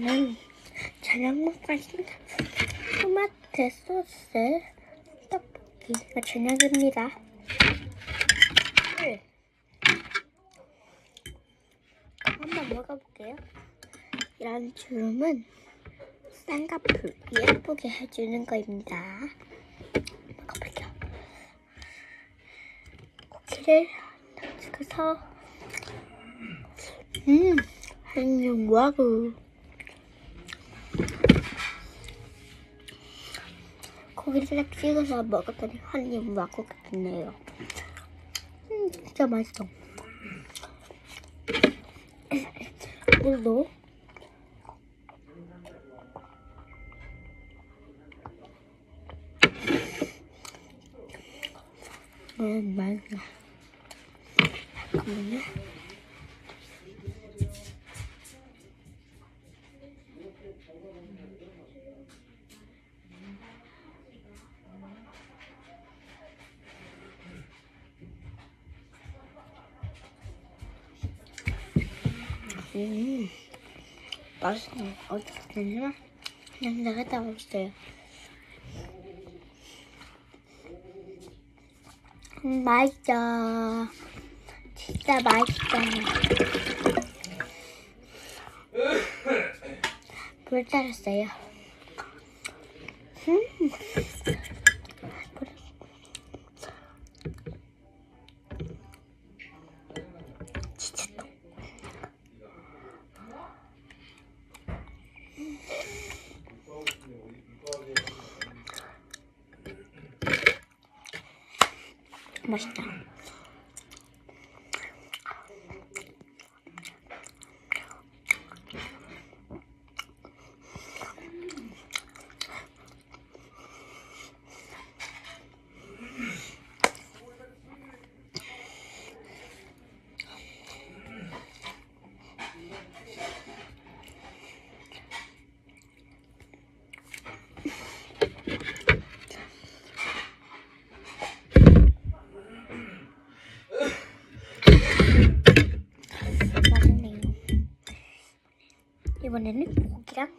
저는 저녁 먹었습니다. 토마토 소스 떡볶이가 저녁입니다. 네. 한번 먹어볼게요. 이런 주름은 쌍꺼풀 예쁘게 해주는 거입니다. 먹어볼게요. 고기를 넣어서 음, 한용 와구 고기를 딱 찍어서 먹었더니 한입 와구가 됐네요. 음, 진짜 맛있어. 물도 음, 맛있어. 잠깐만요. 음, 맛있네. 어떻게 됐나? 그냥 나갔다 왔어요. 음, 맛있어. 진짜 맛있어. 물 따랐어요. 음. 진짜 또. 맛있다. 맛있네요. 이번에는 고기랑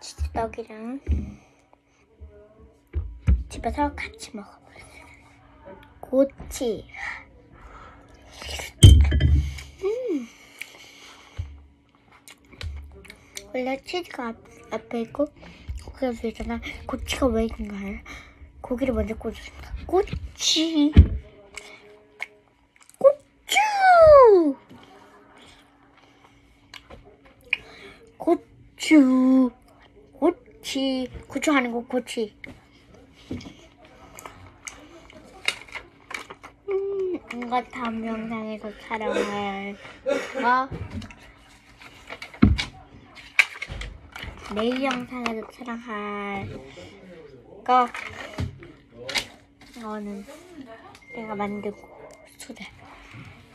치즈 떡이랑 집에서 같이 먹어. 고치. 음. 원래 치즈가 앞, 앞에 있고 고기가 있잖아. 고치가 왜 있는가요? 고기를 먼저 꽂아줍니다. 고치. 고추. 고추. 고치. 고추 하는 거 고치. 음, 이거 다음 영상에서 촬영할 거. 내일 영상에서 촬영할 거. 이거는 내가 만들고 소대.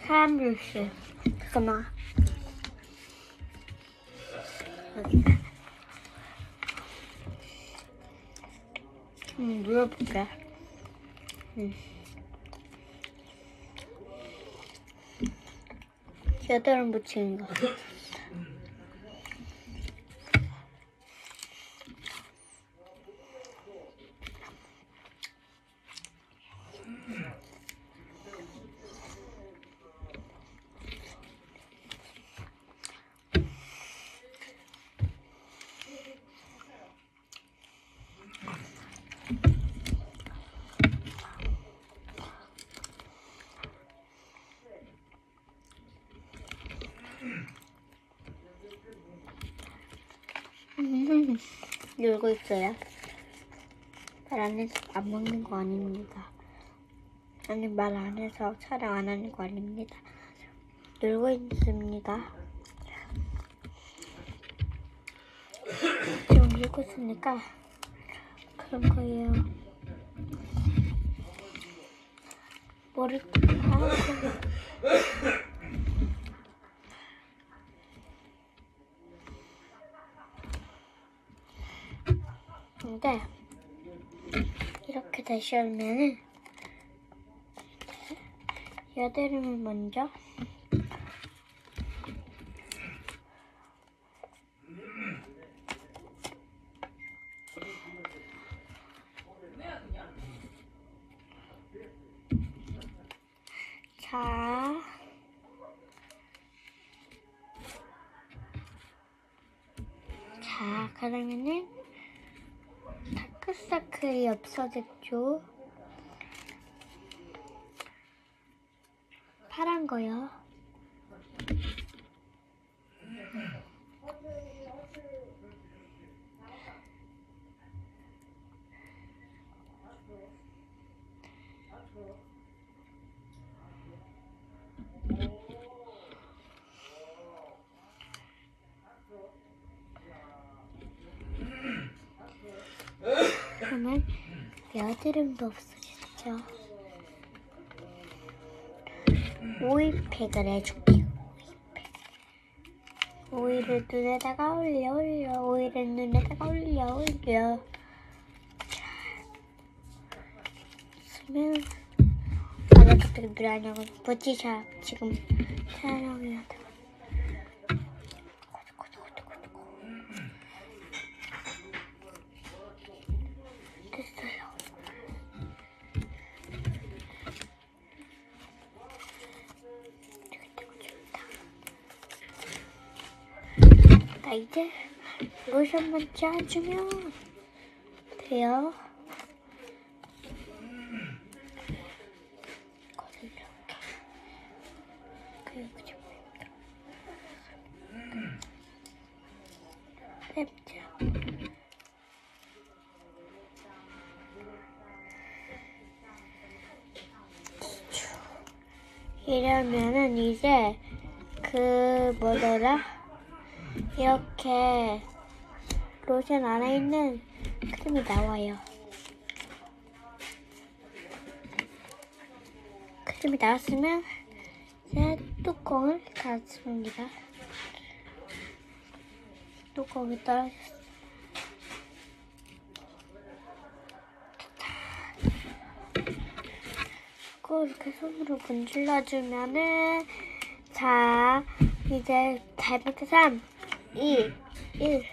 사람 뉴스. 잠깐만. 여기. 음, 눌러볼게. 음. 여드름 붙이는 거. 음, 놀고 있어요. 말 안 해서 안 먹는 거 아닙니다. 아니 말 안 해서 촬영 안 하는 거 아닙니다. 놀고 있습니다. 지금 놀고 있으니까 그런 거예요. 머리 하 고 근데 이렇게 다시 열면은 여드름을 먼저 자, 자, 그러면은 다크서클이 없어졌죠. 파란 거요. 그러면 여드름도 없어졌죠. 오일팩을 해줄게요. 오일팩. 오일을 눈에다가 올려 올려 오일을 눈에다가 올려 올려. 자, 쓰면 아내 갑자기 누라냐고 버티샤 지금 돼. 나 이제 로션만 짜주면 돼요. 랩자. 이러면은 이제 그 뭐더라 이렇게 로션 안에 있는 크림이 나와요. 크림이 나왔으면 이제 뚜껑을 닫습니다. 뚜껑이 떨어졌어. 고 이렇게 손으로 문질러주면은 자 이제 잘못해 3 2 1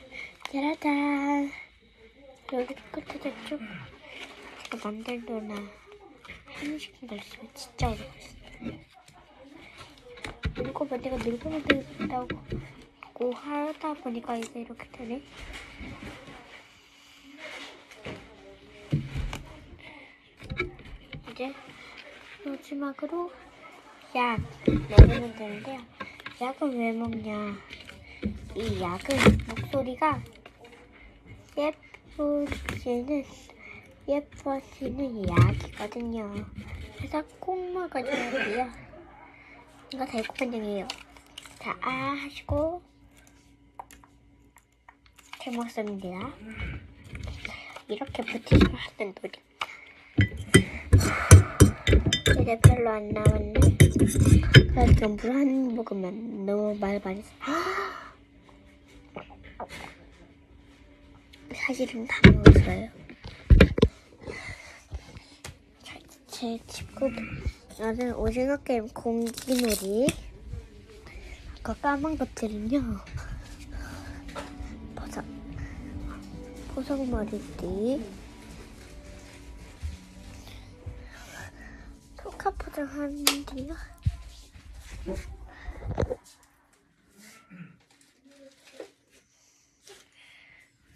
짜라잔 여기 끝에다 쭉 제가 만들거나 한식인 거 있으면 진짜 걸렸어 늙어봐 내가 늙어 만들다고 하다 보니까 이제 이렇게 되네. 이제 마지막으로 약 먹으면 되는데요. 약은 왜 먹냐? 이 약은 목소리가 예쁘지는 예뻐지는 약이거든요. 그래서 꼭 먹어줘야 돼요. 이거 달콤한장이에요. 자, 아 하시고 잘 먹습니다. 이렇게 버티시면 하던 노래. 이제 별로 안 남았네. 그래도 물한 모금만 너무 말 많이 사실은 다 먹었어요. 자, 제 친구 저는 오징어 게임 공기놀이. 아까 까만 것들은요. 보석 머리띠. 토카 포장하는데요.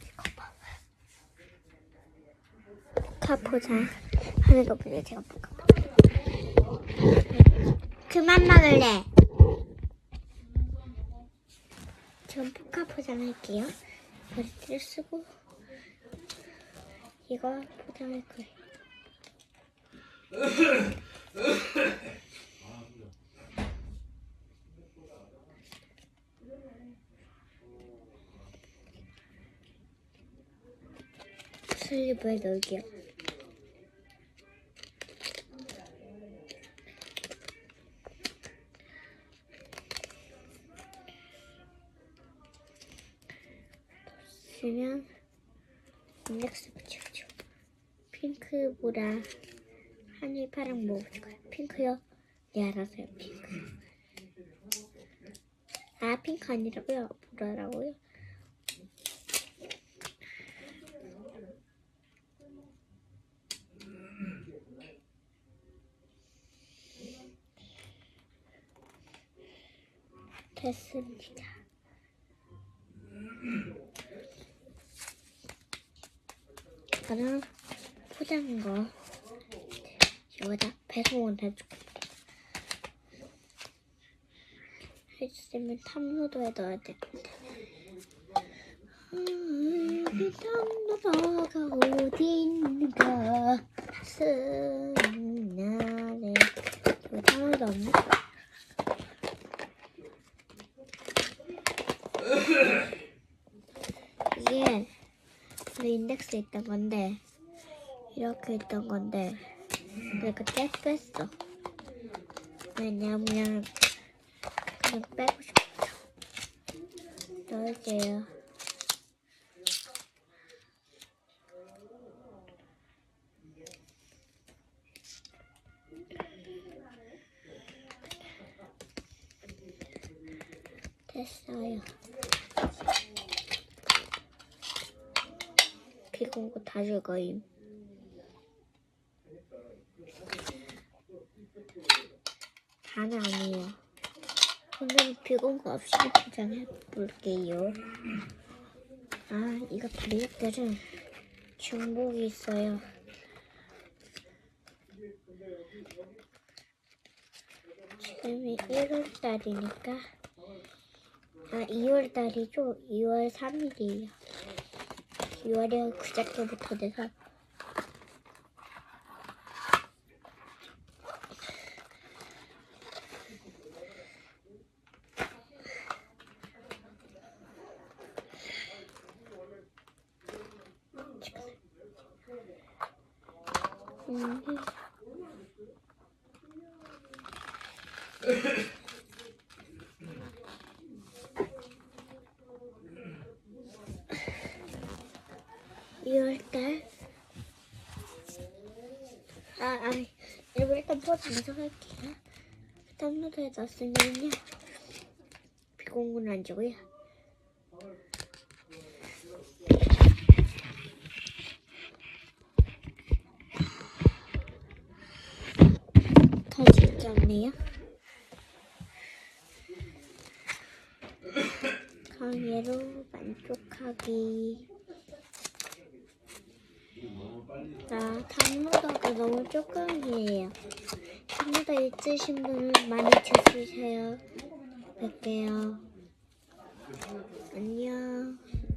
이거 봐봐요. 토카 포장 하는 거 보세요. 제가 볼까 봐. 그만 먹을래. 전 포카 포장할게요. 머리띠를 쓰고 이거 포장할 거예요. 슬리브에 넣을게요. 쓰면 인덱스 붙여줘. 핑크 보라 하늘 파랑 뭐 붙일까요? 핑크요. 네 알아서요 핑크. 아 핑크 아니라고요? 보라라고요? 됐습니다. 저는 포장한 거 여기다 배송을 해줄게. 해주시면 탐로도에 넣어야 되는데. 음, 이 탐로도가 어딘가 스나네. 여기 탐로도 없네. 이게 그 인덱스에 있던 건데 이렇게 있던 건데 내가 떼 뺐어. 왜냐면 그냥 빼고 싶어서 넣을게요. 됐어요. 공고 다 죽어임. 다는 아니에요. 오늘 비공고 없이 포장해 볼게요. 아, 이거 블랙들은 중복이 있어요. 지금이 1월 달이니까 아 2월 달이죠? 2월 3일이에요. 2월에 그저께부터 돼서 2월달 아 아니 이거 일단 포즈 인정할게요. 다운로드에 넣었으면요. 비공군 안 주고요. 다 진짜 없네요? 강예로 만족하기. 나 탐로더가 너무 조금이에요. 탐로더 있으신 분은 많이 주세요. 뵐게요.